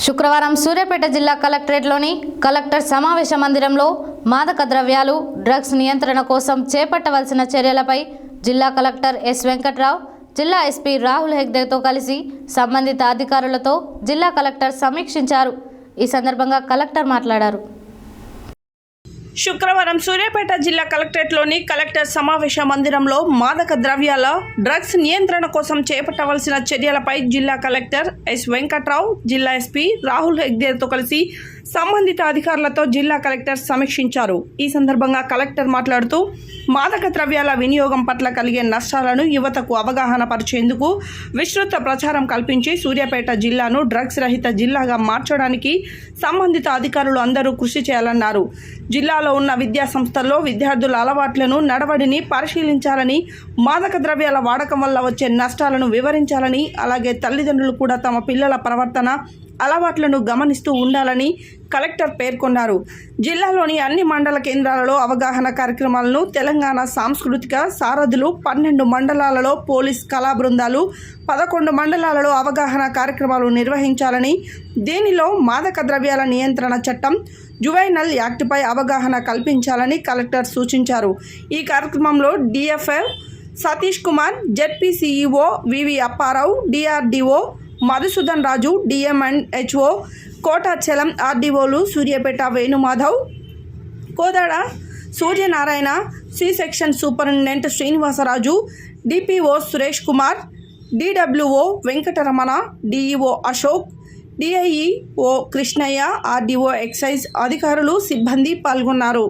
శుక్రవారం సూర్యాపేట జిల్లా కలెక్టరేట్లోని కలెక్టర్ సమావేశ మందిరంలో మాదక ద్రవ్యాలు డ్రగ్స్ నియంత్రణ కోసం చేపట్టవలసిన చర్యలపై జిల్లా కలెక్టర్ ఎస్ వెంకట్రావు జిల్లా ఎస్పీ రాహుల్ హెగ్దేతో కలిసి సంబంధిత అధికారులతో జిల్లా కలెక్టర్ సమీక్షించారు. ఈ సందర్భంగా కలెక్టర్ మాట్లాడారు. శుక్రవారం సూర్యాపేట జిల్లా కలెక్టరేట్లోని కలెక్టర్ సమావేశ మందిరంలో మాదక ద్రవ్యాల డ్రగ్స్ నియంత్రణ కోసం చేపట్టవలసిన చర్యలపై జిల్లా కలెక్టర్ ఎస్ వెంకట్రావు జిల్లా ఎస్పీ రాహుల్ హెగ్దేర్తో కలిసి సంబంధిత అధికారులతో జిల్లా కలెక్టర్ సమీక్షించారు. ఈ సందర్భంగా కలెక్టర్ మాట్లాడుతూ మాదక ద్రవ్యాల వినియోగం పట్ల కలిగే నష్టాలను యువతకు అవగాహన పరిచేందుకు విస్తృత ప్రచారం కల్పించి సూర్యాపేట జిల్లాను డ్రగ్స్ రహిత జిల్లాగా మార్చడానికి సంబంధిత అధికారులు అందరూ కృషి చేయాలన్నారు. జిల్లాలో ఉన్న విద్యా సంస్థల్లో విద్యార్థుల అలవాట్లను నడవడిని పరిశీలించాలని మాదక ద్రవ్యాల వాడకం వల్ల వచ్చే నష్టాలను వివరించాలని అలాగే తల్లిదండ్రులు కూడా తమ పిల్లల ప్రవర్తన అలవాట్లను గమనిస్తూ ఉండాలని కలెక్టర్ పేర్కొన్నారు. జిల్లాలోని అన్ని మండల కేంద్రాలలో అవగాహన కార్యక్రమాలను తెలంగాణ సాంస్కృతిక సారథులు పన్నెండు మండలాలలో పోలీస్ కళా బృందాలు పదకొండు మండలాలలో అవగాహన కార్యక్రమాలు నిర్వహించాలని దీనిలో మాదక ద్రవ్యాల నియంత్రణ చట్టం జువైనల్ యాక్ట్పై అవగాహన కల్పించాలని కలెక్టర్ సూచించారు. ఈ కార్యక్రమంలో DFL Satish Kumar ZP CEO VV Apparao DRDO Madhusudan Raju DM and HO Kotachalam ఆర్డీఓలు Suryapet Venumadhav Kodad Suryanarayana C section superintendent Srinivasaraju DPO Suresh Kumar DWO Venkataramana DEO Ashok DIEO Krishnaiah RDO excise అధికారులు సిబ్బంది పాల్గొన్నారు.